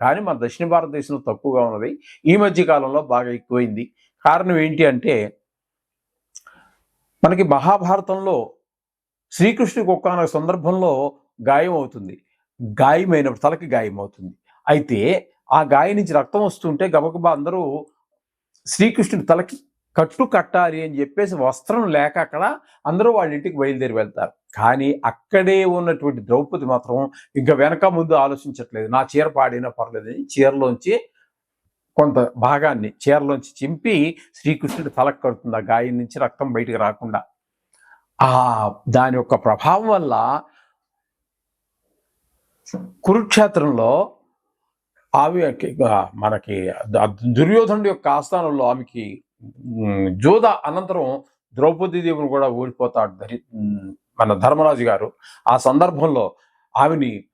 కానీ మన దక్షిణ భారతదేశంలో తక్కువగా ఉన్నది. ఈ మధ్య కాలంలో బాగా ఎక్కువైంది. కారణం ఏంటి అంటే మనకి మహాభారతంలో శ్రీకృష్ణుడికి ఒక్కొక్క సందర్భంలో గాయం అవుతుంది. గాయమైనప్పుడు తలకి గాయం అవుతుంది. అయితే ఆ గాయం నుంచి రక్తం వస్తుంటే గబగబా అందరూ శ్రీకృష్ణుడి తలకి కట్టు కట్టాలి అని చెప్పేసి వస్త్రం లేక అక్కడ అందరూ వాళ్ళ ఇంటికి బయలుదేరి వెళ్తారు. కానీ అక్కడే ఉన్నటువంటి ద్రౌపది మాత్రం ఇంకా వెనక ముందు ఆలోచించట్లేదు. నా చీర పాడినా పర్లేదని చీరలోంచి కొంత భాగాన్ని చీరలోంచి చింపి శ్రీకృష్ణుడు తలకు కడుతుంది. ఆ గాయం నుంచి రక్తం బయటికి రాకుండా. ఆ దాని యొక్క ప్రభావం వల్ల కురుక్షేత్రంలో ఆమె మనకి ద- దుర్యోధనుడి యొక్క ఆస్థానంలో ఆమెకి జోదా అనంతరం ద్రౌపది దేవుని కూడా ఓడిపోతాడు ధరి మన ధర్మరాజు గారు. ఆ సందర్భంలో ఆమెని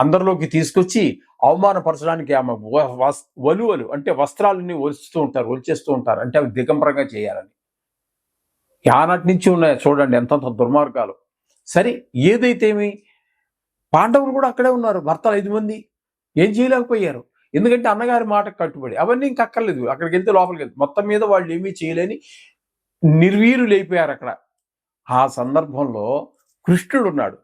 అందరిలోకి తీసుకొచ్చి అవమానపరచడానికి ఆమె వ- వలువలు అంటే వస్త్రాలని ఒలుస్తూ ఉంటారు ఒలిచేస్తూ ఉంటారు. అంటే అవి దిగంబరంగా చేయాలని. ఆనాటి నుంచి ఉన్నాయి చూడండి ఎంతంత దుర్మార్గాలు. సరే ఏదైతేమి పాండవులు కూడా అక్కడే ఉన్నారు భర్తలు ఐదు మంది. ఏం చేయలేకపోయారు. ఎందుకంటే అన్నగారి మాట కట్టుబడి. అవన్నీ ఇంక అక్కర్లేదు. అక్కడికి వెళ్తే లోపలికి వెళ్తే మొత్తం మీద వాళ్ళు ఏమీ చేయలేని నిర్వీరులైపోయారు అక్కడ. ఆ సందర్భంలో కృష్ణుడు ఉన్నాడు.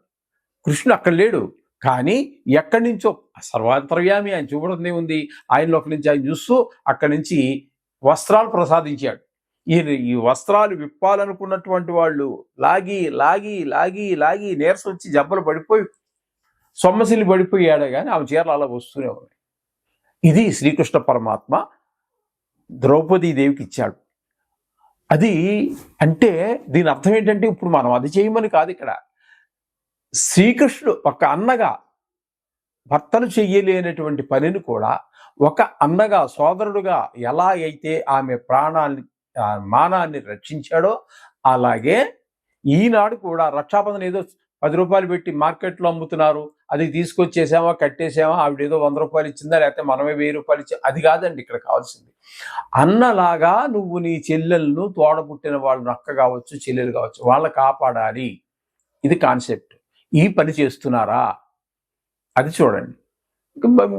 కృష్ణుడు అక్కడ లేడు. కానీ ఎక్కడి నుంచో సర్వాంతర్యామి ఆయన చూపడం ఉంది ఆయనలోకి నుంచి ఆయన చూస్తూ అక్కడి నుంచి వస్త్రాలు ప్రసాదించాడు. ఈ ఈ వస్త్రాలు విప్పాలనుకున్నటువంటి వాళ్ళు లాగి లాగి లాగి లాగి నీరసం వచ్చి జబ్బలు పడిపోయి సొమ్మసిల్లి పడిపోయాడు కానీ ఆమె చీరలు అలా వస్తూనే ఉన్నాయి. ఇది శ్రీకృష్ణ పరమాత్మ ద్రౌపదీ దేవికి ఇచ్చాడు. అది అంటే దీని అర్థం ఏంటంటే ఇప్పుడు మనం అది చేయమని కాదు ఇక్కడ. శ్రీకృష్ణుడు ఒక అన్నగా భర్తలు చెయ్యలేనటువంటి పనిని కూడా ఒక అన్నగా సోదరుడుగా ఎలా అయితే ఆమె ప్రాణాన్ని మానాన్ని రక్షించాడో అలాగే ఈనాడు కూడా రక్షాబంధన ఏదో పది రూపాయలు పెట్టి మార్కెట్లో అమ్ముతున్నారు. అది తీసుకొచ్చేసామా కట్టేసామా ఆవిడ ఏదో వంద రూపాయలు ఇచ్చిందా లేకపోతే మనమే వెయ్యి రూపాయలు ఇచ్చి అది కాదండి ఇక్కడ కావాల్సింది. అన్నలాగా నువ్వు నీ చెల్లెలను తోడబుట్టిన వాళ్ళు నక్క కావచ్చు చెల్లెలు కావచ్చు వాళ్ళ కాపాడాలి. ఇది కాన్సెప్ట్. ఈ పని చేస్తున్నారా? అది చూడండి.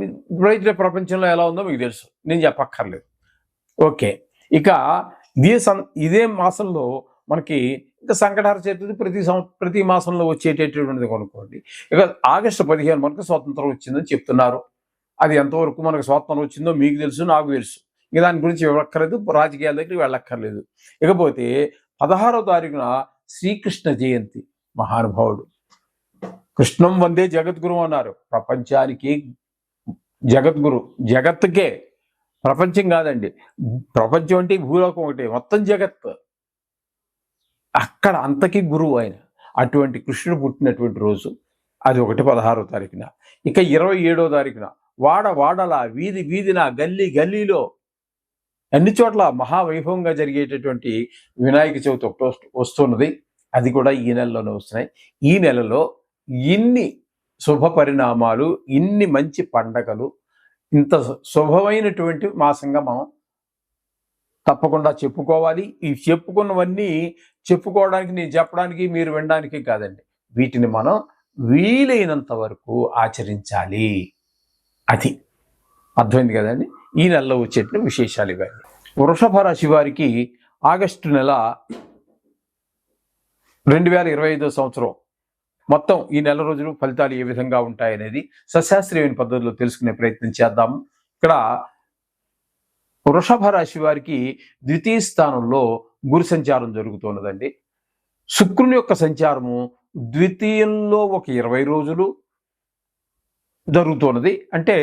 ఇప్పుడైతే ప్రపంచంలో ఎలా ఉందో మీకు తెలుసు. నేను చెప్పక్కర్లేదు. ఓకే. ఇక ఇదే సన్ ఇదే మాసంలో మనకి ఇంకా సంకటహర చతుర్థి ప్రతి సం ప్రతి మాసంలో వచ్చేటటువంటిది కొనుక్కోండి. ఇక ఆగస్టు పదిహేను మనకు స్వాతంత్రం వచ్చిందని చెప్తున్నారు. అది ఎంతవరకు మనకు స్వాతంత్రం వచ్చిందో మీకు తెలుసు నాకు తెలుసు. ఇక దాని గురించి వెళ్ళక్కర్లేదు రాజకీయాల దగ్గరికి వెళ్ళక్కర్లేదు. ఇకపోతే పదహారో తారీఖున శ్రీకృష్ణ జయంతి మహానుభావుడు. కృష్ణం వందే జగద్గురు అన్నారు. ప్రపంచానికి జగద్గురు జగత్తుకే. ప్రపంచం కాదండి. ప్రపంచం అంటే భూలోకం ఒకటి. మొత్తం జగత్. అక్కడ అంతకీ గురువు ఆయన. అటువంటి కృష్ణుడు పుట్టినటువంటి రోజు అది ఒకటి పదహారో తారీఖున. ఇక ఇరవై ఏడో తారీఖున వాడ వాడల వీధి వీధిన గల్లీ గల్లీలో అన్ని చోట్ల మహావైభవంగా జరిగేటటువంటి వినాయక చవితి ఒకటి వస్తున్నది. అది కూడా ఈ నెలలోనే వస్తున్నాయి. ఈ నెలలో ఇన్ని శుభ పరిణామాలు ఇన్ని మంచి పండగలు ఇంత శుభమైనటువంటి మాసంగా మనం తప్పకుండా చెప్పుకోవాలి. ఈ చెప్పుకున్నవన్నీ చెప్పుకోవడానికి నేను చెప్పడానికి మీరు వినడానికి కాదండి. వీటిని మనం వీలైనంత వరకు ఆచరించాలి. అది అర్థమైంది కదండి? ఈ నెలలో వచ్చేటువంటి విశేషాలు ఇవన్నీ. వృషభ రాశి వారికి ఆగస్టు నెల రెండు వేల ఇరవై ఐదో సంవత్సరం. మొత్తం ఈ నెల రోజులు ఫలితాలు ఏ విధంగా ఉంటాయనేది సశాస్త్రీయమైన పద్ధతిలో తెలుసుకునే ప్రయత్నం చేద్దాము. ఇక్కడ వృషభ రాశి వారికి ద్వితీయ స్థానంలో గురు సంచారం జరుగుతున్నదండి. శుక్రుని యొక్క సంచారము ద్వితీయంలో ఒక ఇరవై రోజులు జరుగుతున్నది. అంటే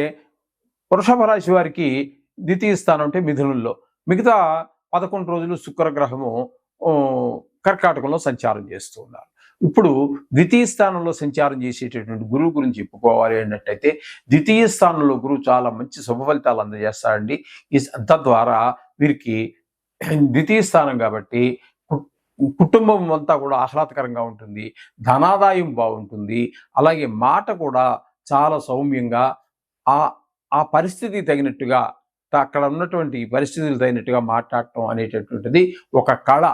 వృషభ రాశి వారికి ద్వితీయ స్థానం అంటే మిథునంలో. మిగతా పదకొండు రోజులు శుక్రగ్రహము కర్కాటకంలో సంచారం చేస్తూ ఉన్నారు ఇప్పుడు ద్వితీయ స్థానంలో సంచారం చేసేటటువంటి గురువు గురించి చెప్పుకోవాలి అన్నట్టయితే ద్వితీయ స్థానంలో గురువు చాలా మంచి శుభ ఫలితాలు అందజేస్తాడండి. ఈ తద్వారా వీరికి ద్వితీయ స్థానం కాబట్టి కుటుంబం అంతా కూడా ఆహ్లాదకరంగా ఉంటుంది ధనాదాయం బాగుంటుంది అలాగే మాట కూడా చాలా సౌమ్యంగా ఆ ఆ పరిస్థితికి తగినట్టుగా అక్కడ ఉన్నటువంటి పరిస్థితులు తగినట్టుగా మాట్లాడటం అనేటటువంటిది ఒక కళ.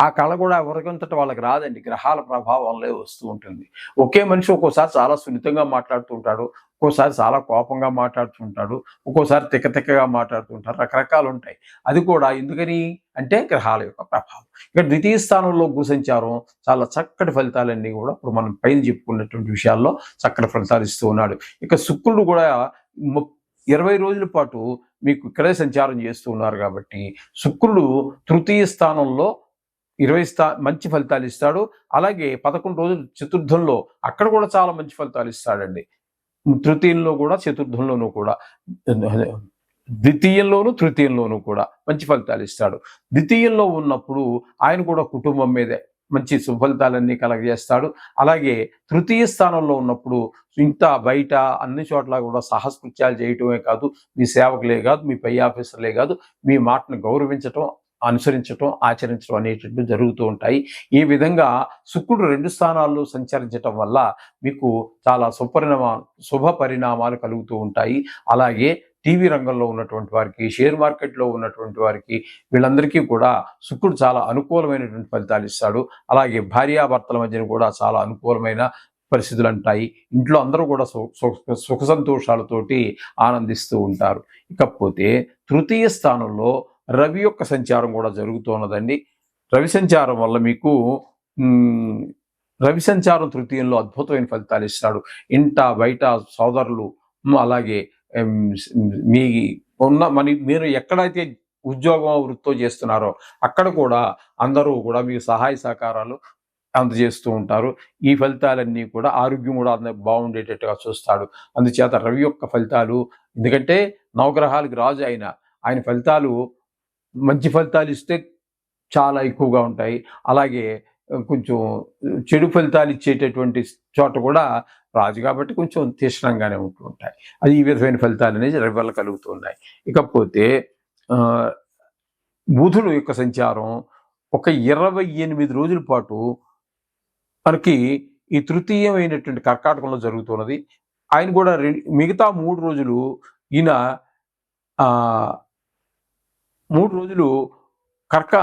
ఆ కళ కూడా ఎవరికంతట వాళ్ళకి రాదండి. గ్రహాల ప్రభావంలో వస్తూ ఉంటుంది. ఒకే మనిషి ఒక్కోసారి చాలా సున్నితంగా మాట్లాడుతూ ఉంటాడు. ఒక్కోసారి చాలా కోపంగా మాట్లాడుతూ ఉంటాడు. ఒక్కోసారి తిక్కతిక్కగా మాట్లాడుతూ ఉంటాడు. రకరకాలు ఉంటాయి. అది కూడా ఎందుకని అంటే గ్రహాల యొక్క ప్రభావం. ఇక్కడ ద్వితీయ స్థానంలో భూ సంచారం చాలా చక్కటి ఫలితాలన్నీ కూడా ఇప్పుడు మనం పైన చెప్పుకున్నటువంటి విషయాల్లో చక్కటి ఫలితాలు ఇస్తూ ఉన్నాడు. ఇక శుక్రుడు కూడా ము- ఇరవై రోజుల పాటు మీకు ఇక్కడే సంచారం చేస్తూ ఉన్నారు కాబట్టి శుక్రుడు తృతీయ స్థానంలో ఇరవై స్థా మంచి ఫలితాలు ఇస్తాడు. అలాగే పదకొండు రోజులు చతుర్థంలో అక్కడ కూడా చాలా మంచి ఫలితాలు ఇస్తాడండి. తృతీయంలో కూడా చతుర్థంలోనూ కూడా ద్వితీయంలోను తృతీయంలోనూ కూడా మంచి ఫలితాలు ఇస్తాడు. ద్వితీయంలో ఉన్నప్పుడు ఆయన కూడా కుటుంబం మీదే మంచి సుఫలితాలన్నీ కలగజేస్తాడు. అలాగే తృతీయ స్థానంలో ఉన్నప్పుడు ఇంత బయట అన్ని చోట్ల కూడా సాహసకృత్యాలు చేయటమే కాదు మీ సేవకులే కాదు మీ పై ఆఫీసర్లే కాదు మీ మాటను గౌరవించటం అనుసరించటం ఆచరించడం అనేటట్టు జరుగుతూ ఉంటాయి. ఈ విధంగా శుక్రుడు రెండు స్థానాల్లో సంచరించటం వల్ల మీకు చాలా సుపరిణామా శుభ పరిణామాలు కలుగుతూ ఉంటాయి. అలాగే టీవీ రంగంలో ఉన్నటువంటి వారికి షేర్ మార్కెట్లో ఉన్నటువంటి వారికి వీళ్ళందరికీ కూడా శుక్రుడు చాలా అనుకూలమైనటువంటి ఫలితాలు ఇస్తాడు. అలాగే భార్యాభర్తల మధ్యన కూడా చాలా అనుకూలమైన పరిస్థితులు అంటాయి. ఇంట్లో అందరూ కూడా సుఖ సు- సుఖ సంతోషాలతోటి ఆనందిస్తూ ఉంటారు. ఇకపోతే తృతీయ స్థానంలో రవి యొక్క సంచారం కూడా జరుగుతున్నదండి. రవి సంచారం వల్ల మీకు రవి సంచారం తృతీయంలో అద్భుతమైన ఫలితాలు ఇస్తాడు. ఇంట బయట సోదరులు అలాగే మీ ఉన్న మన మీరు ఎక్కడైతే ఉద్యోగం వృత్తో చేస్తున్నారో అక్కడ కూడా అందరూ కూడా మీకు సహాయ సహకారాలు అందజేస్తూ ఉంటారు. ఈ ఫలితాలన్నీ కూడా ఆరోగ్యం కూడా అంద బాగుండేటట్టుగా చూస్తాడు. అందుచేత రవి యొక్క ఫలితాలు ఎందుకంటే నవగ్రహాలకు రాజు అయిన ఆయన ఫలితాలు మంచి ఫలితాలు ఇస్తే చాలా ఎక్కువగా ఉంటాయి. అలాగే కొంచెం చెడు ఫలితాలు ఇచ్చేటటువంటి చోట కూడా రాజు కాబట్టి కొంచెం తీక్షణంగానే ఉంటూ ఉంటాయి. అది ఈ విధమైన ఫలితాలు అనేది రవి వల్ల కలుగుతూ ఉన్నాయి ఇకపోతే బుధుడు యొక్క సంచారం ఒక ఇరవై ఎనిమిది రోజుల పాటు మనకి ఈ తృతీయమైనటువంటి కర్కాటకంలో జరుగుతున్నది. ఆయన కూడా మిగతా మూడు రోజులు ఈయన మూడు రోజులు కర్క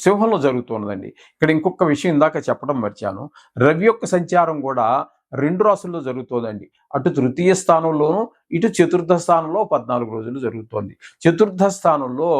సింహంలో జరుగుతున్నదండి. ఇక్కడ ఇంకొక విషయం ఇందాక చెప్పడం మర్చాను. రవి యొక్క సంచారం కూడా రెండు రాసుల్లో జరుగుతోందండి. అటు తృతీయ స్థానంలోనూ ఇటు చతుర్థ స్థానంలో పద్నాలుగు రోజులు జరుగుతోంది. చతుర్థ స్థానంలో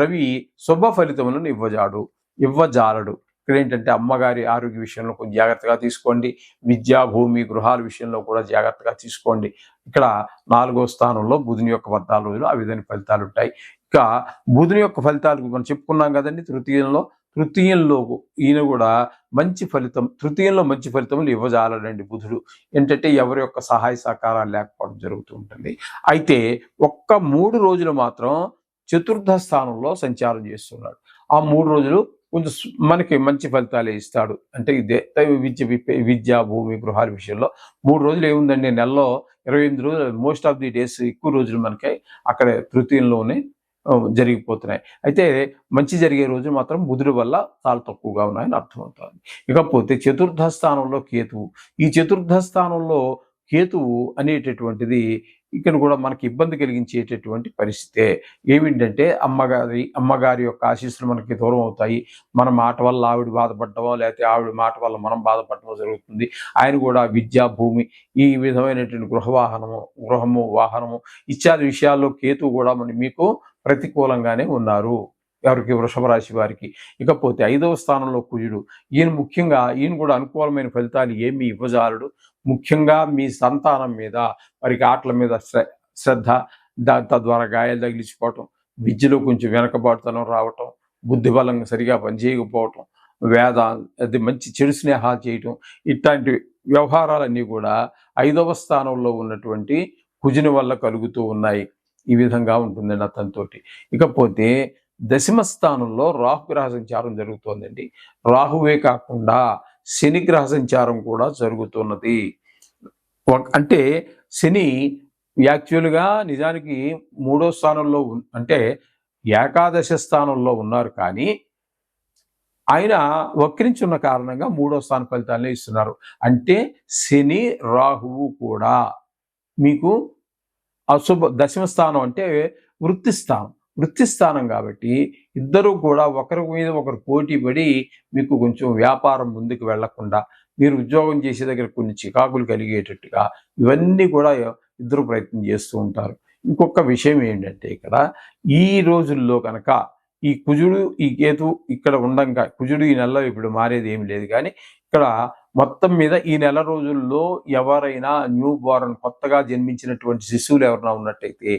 రవి శుభ ఫలితములను ఇవ్వజాడు ఇవ్వజాలడు. ఇక్కడ ఏంటంటే అమ్మగారి ఆరోగ్య విషయంలో కొంచెం జాగ్రత్తగా తీసుకోండి. విద్యా భూమి గృహాల విషయంలో కూడా జాగ్రత్తగా తీసుకోండి. ఇక్కడ నాలుగో స్థానంలో బుధుని యొక్క పద్నాలుగు రోజులు ఆ విధమైన ఫలితాలు ఉంటాయి ఇక బుధుని యొక్క ఫలితాలు మనం చెప్పుకున్నాం కదండి తృతీయంలో తృతీయంలో ఈయన కూడా మంచి ఫలితం తృతీయంలో మంచి ఫలితములు ఇవ్వజాలడండి బుధుడు. ఏంటంటే ఎవరి యొక్క సహాయ సహకారాలు లేకపోవడం జరుగుతూ ఉంటుంది. అయితే ఒక్క మూడు రోజులు మాత్రం చతుర్థ స్థానంలో సంచారం చేస్తున్నాడు. ఆ మూడు రోజులు కొంచెం మనకి మంచి ఫలితాలే ఇస్తాడు. అంటే ఇదే దైవ విద్య విద్య భూమి గృహాల విషయంలో మూడు రోజులు ఏముందండి? నెలలో ఇరవై ఎనిమిది రోజులు మోస్ట్ ఆఫ్ ది డేస్ ఎక్కువ రోజులు మనకి అక్కడ తృతీయంలోనే జరిగిపోతున్నాయి. అయితే మంచి జరిగే రోజు మాత్రం బుధుడి వల్ల చాలా తక్కువగా ఉన్నాయని అర్థమవుతుంది. ఇకపోతే చతుర్థ స్థానంలో కేతువు. ఈ చతుర్థ స్థానంలో కేతువు అనేటటువంటిది ఇక్కడ కూడా మనకి ఇబ్బంది కలిగించేటటువంటి పరిస్థితే ఏమిటంటే అమ్మగారి అమ్మగారి యొక్క ఆశీస్సులు మనకి దూరం అవుతాయి. మన మాట వల్ల ఆవిడ బాధపడటమో లేకపోతే ఆవిడ మాట వల్ల మనం బాధపడటమో జరుగుతుంది. ఆయన కూడా విద్య భూమి ఈ విధమైనటువంటి గృహ వాహనము గృహము వాహనము ఇత్యాది విషయాల్లో కేతువు కూడా మన మీకు ప్రతికూలంగానే ఉన్నారు. ఎవరికి? వృషభ రాశి వారికి. ఇకపోతే ఐదవ స్థానంలో కుజుడు. ఈయన ముఖ్యంగా ఈయన కూడా అనుకూలమైన ఫలితాలు ఏమి ఇవ్వజాలడు. ముఖ్యంగా మీ సంతానం మీద వారికి ఆటల మీద శ్ర- శ్రద్ధ దా- తద్వారా గాయాలు తగిలించుకోవటం విద్యలో కొంచెం వెనకబాటుతనం రావటం బుద్ధిబలం సరిగా పనిచేయకపోవటం వేద అది మంచి చెడు స్నేహాలు చేయటం ఇట్లాంటి వ్యవహారాలన్నీ కూడా ఐదవ స్థానంలో ఉన్నటువంటి కుజుని వల్ల కలుగుతూ ఉన్నాయి. ఈ విధంగా ఉంటుందండి అతనితోటి. ఇకపోతే దశమ స్థానంలో రాహుగ్రహ సంచారం జరుగుతోందండి. రాహువే కాకుండా శని గ్రహ సంచారం కూడా జరుగుతున్నది. అంటే శని యాక్చువల్గా నిజానికి మూడో స్థానంలో అంటే ఏకాదశ స్థానంలో ఉన్నారు కానీ ఆయన వక్రించున్న కారణంగా మూడో స్థాన ఫలితాలనే ఇస్తున్నారు. అంటే శని రాహువు కూడా మీకు అశుభ దశమ స్థానం అంటే వృత్తి స్థానం. వృత్తి స్థానం కాబట్టి ఇద్దరూ కూడా ఒకరి మీద ఒకరు పోటీ పడి మీకు కొంచెం వ్యాపారం ముందుకు వెళ్ళకుండా మీరు ఉద్యోగం చేసే దగ్గర కొన్ని చికాకులు కలిగేటట్టుగా ఇవన్నీ కూడా ఇద్దరు ప్రయత్నం చేస్తూ ఉంటారు. ఇంకొక విషయం ఏంటంటే ఇక్కడ ఈ రోజుల్లో కనుక ఈ కుజుడు ఈ కేతు ఇక్కడ ఉండంగా కుజుడు ఈ నెలలో ఇప్పుడు మారేది ఏమి లేదు కానీ ఇక్కడ మొత్తం మీద ఈ నెల రోజుల్లో ఎవరైనా న్యూ బోర్న్ కొత్తగా జన్మించినటువంటి శిశువులు ఎవరైనా ఉన్నట్టయితే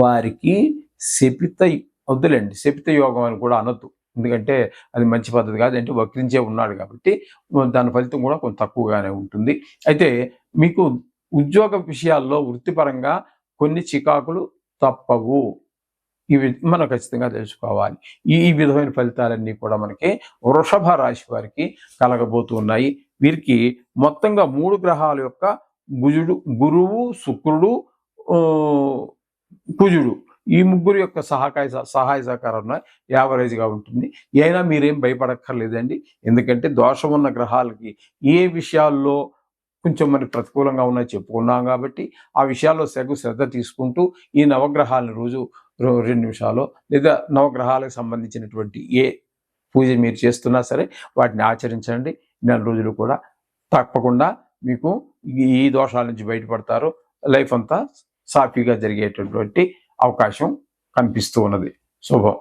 వారికి శపిత వద్దులేండి శపిత యోగం అని కూడా అనొద్దు. ఎందుకంటే అది మంచి పద్ధతి కాదు అంటే వక్రించే ఉన్నాడు కాబట్టి దాని ఫలితం కూడా కొంచెం తక్కువగానే ఉంటుంది. అయితే మీకు ఉద్యోగ విషయాల్లో వృత్తిపరంగా కొన్ని చికాకులు తప్పవు. ఇవి మనం ఖచ్చితంగా తెలుసుకోవాలి. ఈ విధమైన ఫలితాలన్నీ కూడా మనకి వృషభ రాశి వారికి కలగబోతున్నాయి వీరికి మొత్తంగా మూడు గ్రహాల యొక్క గుజుడు గురువు శుక్రుడు కుజుడు. ఈ ముగ్గురు యొక్క సహకాయ సహాయ సహకారం యావరేజ్గా ఉంటుంది. అయినా మీరేం భయపడక్కర్లేదండి. ఎందుకంటే దోషం ఉన్న గ్రహాలకి ఏ విషయాల్లో కొంచెం మనకి ప్రతికూలంగా ఉన్నాయి చెప్పుకున్నాం కాబట్టి ఆ విషయాల్లో సగు శ్రద్ధ తీసుకుంటూ ఈ నవగ్రహాలను రోజు రెండు నిమిషాలు లేదా నవగ్రహాలకు సంబంధించినటువంటి ఏ పూజ మీరు చేస్తున్నా సరే వాటిని ఆచరించండి. నెల రోజులు కూడా తప్పకుండా మీకు ఈ- దోషాల నుంచి బయటపడతారు. లైఫ్ అంతా సాఫీగా జరిగేటటువంటి అవకాశం కనిపిస్తూ ఉన్నది. శుభం.